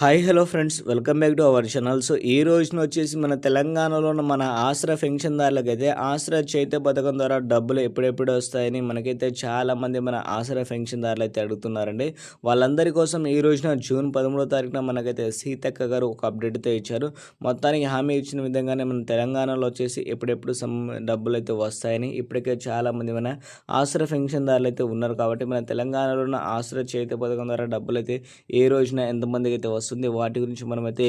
Hi hello friends welcome back to our channel so ఈ రోజున వచ్చేసి మన తెలంగాణలో ఉన్న మన ఆశ్ర పెన్షన్దారులకైతే ఆసరా చైత్య పథకం ద్వారా డబ్బులు ఎప్పుడెప్పుడు వస్తాయని మనకైతే చాలామంది మన ఆశ్ర పెన్షన్దారులు అయితే అడుగుతున్నారండి. వాళ్ళందరి కోసం ఈ రోజున జూన్ పదమూడో తారీఖున మనకైతే సీతక్క గారు ఒక అప్డేట్తో ఇచ్చారు. మొత్తానికి హామీ ఇచ్చిన విధంగానే మన తెలంగాణలో వచ్చేసి ఎప్పుడెప్పుడు సమ్ డబ్బులు అయితే వస్తాయని ఇప్పటికే చాలామంది మన ఆశ్ర పెన్షన్దారులు అయితే ఉన్నారు. కాబట్టి మన తెలంగాణలో ఉన్న ఆశ్ర చైత్య పథకం ద్వారా డబ్బులు అయితే ఏ రోజున ఎంతమందికి అయితే వస్తుంది. వాటి గురించి మనమైతే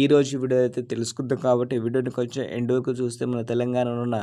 ఈ రోజు వీడియో అయితే తెలుసుకుందాం కాబట్టి వీడియోని కొంచెం ఎండ్ వరకు చూస్తే మన తెలంగాణలో ఉన్న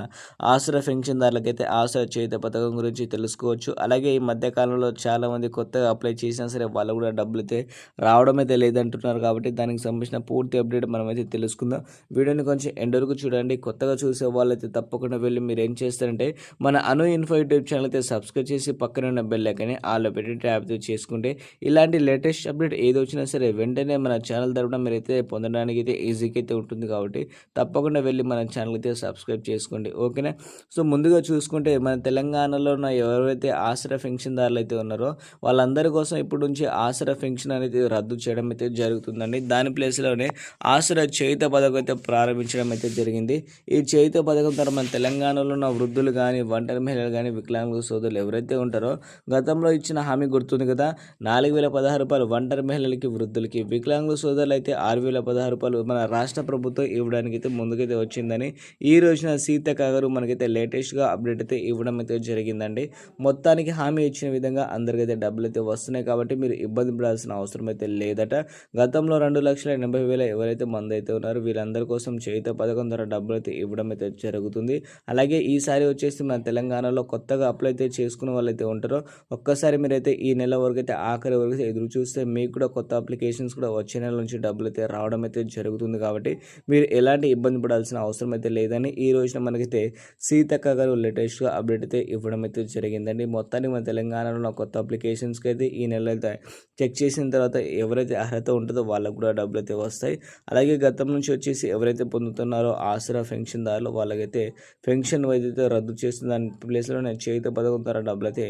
ఆసరా పెన్షన్దారులకైతే ఆసరా చేత పథకం గురించి తెలుసుకోవచ్చు. అలాగే ఈ మధ్యకాలంలో చాలామంది కొత్తగా అప్లై చేసినా సరే వాళ్ళు కూడా డబ్బులు అయితే రావడం అయితే లేదంటున్నారు కాబట్టి దానికి సంబంధించిన పూర్తి అప్డేట్ మనమైతే తెలుసుకుందాం. వీడియోని కొంచెం ఎండ్ వరకు చూడండి. కొత్తగా చూసే వాళ్ళైతే తప్పకుండా వెళ్ళి మీరు ఏం చేస్తారంటే మన అను ఇన్ఫో యూట్యూబ్ ఛానల్ అయితే సబ్స్క్రైబ్ చేసి పక్కన ఉన్న బెల్ ఐకాన్ని ఆల్లో పెట్టి ట్యాప్ చేసుకుంటే ఇలాంటి లేటెస్ట్ అప్డేట్ ఏది వచ్చినా సరే వెంటనే మన ఛానల్ తరపున మీరైతే పొందడానికి అయితే ఈజీగా అయితే ఉంటుంది కాబట్టి తప్పకుండా వెళ్ళి మన ఛానల్ అయితే సబ్స్క్రైబ్ చేసుకోండి. ఓకేనా? సో ముందుగా చూసుకుంటే మన తెలంగాణలో ఉన్న ఎవరైతే ఆసరా పెన్షన్దారులు అయితే ఉన్నారో వాళ్ళందరి కోసం ఇప్పుడు నుంచి ఆసరా పెన్షన్ అనేది రద్దు చేయడం అయితే జరుగుతుందండి. దాని ప్లేస్లోనే ఆసరా చేయుత పథకం అయితే ప్రారంభించడం అయితే జరిగింది. ఈ చేయుత పథకం ద్వారా మన తెలంగాణలో ఉన్న వృద్ధులు కానీ ఒంటరి మహిళలు కానీ వికలాంగుల సోదరులు ఎవరైతే ఉంటారో గతంలో ఇచ్చిన హామీ గుర్తుంది కదా? నాలుగు వేల పదహారు రూపాయలు ఒంటరి మహిళలకి వృద్ధులకి వికలాంగుల సోదరులు అయితే ఆరు వేల పదహారు రూపాయలు మన రాష్ట్ర ప్రభుత్వం ఇవ్వడానికి అయితే ముందుకైతే వచ్చిందని. ఈ రోజున సీతక్క గారు మనకైతే లేటెస్ట్గా అప్డేట్ అయితే ఇవ్వడం అయితే జరిగిందండి. మొత్తానికి హామీ ఇచ్చిన విధంగా అందరికైతే డబ్బులు అయితే వస్తున్నాయి కాబట్టి మీరు ఇబ్బంది పడాల్సిన అవసరం అయితే లేదట. గతంలో రెండు లక్షల ఎనభై వేల ఎవరైతే మంది అయితే ఉన్నారో వీళ్ళందరి కోసం చేత పథకం ద్వారా డబ్బులు అయితే ఇవ్వడం అయితే జరుగుతుంది. అలాగే ఈసారి వచ్చేసి మన తెలంగాణలో కొత్తగా అప్లై అయితే చేసుకున్న వాళ్ళైతే ఉంటారో ఒక్కసారి మీరైతే ఈ నెల వరకు అయితే ఆఖరి వరకు అయితే ఎదురు చూస్తే మీకు కూడా కొత్త అప్లికేషన్స్ కూడా వచ్చే నెల నుంచి డబ్బులు అయితే రావడం అయితే జరుగుతుంది కాబట్టి మీరు ఎలాంటి ఇబ్బంది పడాల్సిన అవసరం అయితే లేదని ఈ రోజున మనకైతే సీతక్క గారు లేటెస్ట్గా అప్డేట్ అయితే ఇవ్వడం అయితే జరిగిందండి. మొత్తానికి మన తెలంగాణలో ఉన్న కొత్త అప్లికేషన్స్కి అయితే ఈ నెల అయితే చెక్ చేసిన తర్వాత ఎవరైతే అర్హత ఉంటుందో వాళ్ళకు కూడా డబ్బులు అయితే వస్తాయి. అలాగే గతం నుంచి వచ్చేసి ఎవరైతే పొందుతున్నారో ఆసరా పెన్షన్దారులు వాళ్ళకైతే పెన్షన్ ఏదైతే రద్దు చేస్తున్న దాని ప్లేస్లో నేను చేత పథకం ద్వారా డబ్బులు అయితే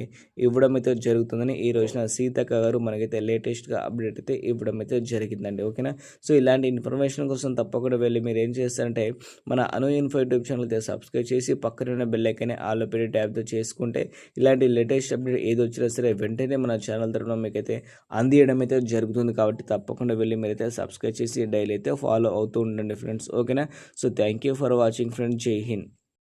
ఇవ్వడం అయితే జరుగుతుందని ఈ రోజున సీతక్క గారు మనకైతే లేటెస్ట్గా అప్డేట్ అయితే ఇవ్వడం అయితే జరిగిందండి ఓకేనా? సో ఇలాంటి ఇన్ఫర్మేషన్ కోసం తప్పకుండా వెళ్ళి మీరు ఏం చేస్తారంటే మన అను ఇన్ఫో యూట్యూబ్ ఛానల్ అయితే సబ్స్క్రైబ్ చేసి పక్కన ఉన్న బెల్ ఐకాన్ని పెట్టి ట్యాబ్తో చేసుకుంటే ఇలాంటి లేటెస్ట్ అప్డేట్ ఏది వచ్చినా సరే వెంటనే మన ఛానల్ తరఫున మీకైతే అందియడం అయితే జరుగుతుంది కాబట్టి తప్పకుండా వెళ్ళి మీరైతే సబ్స్క్రైబ్ చేసి డైలీ అయితే ఫాలో అవుతూ ఉండండి ఫ్రెండ్స్ ఓకేనా? So thank you for watching friends Jai Hind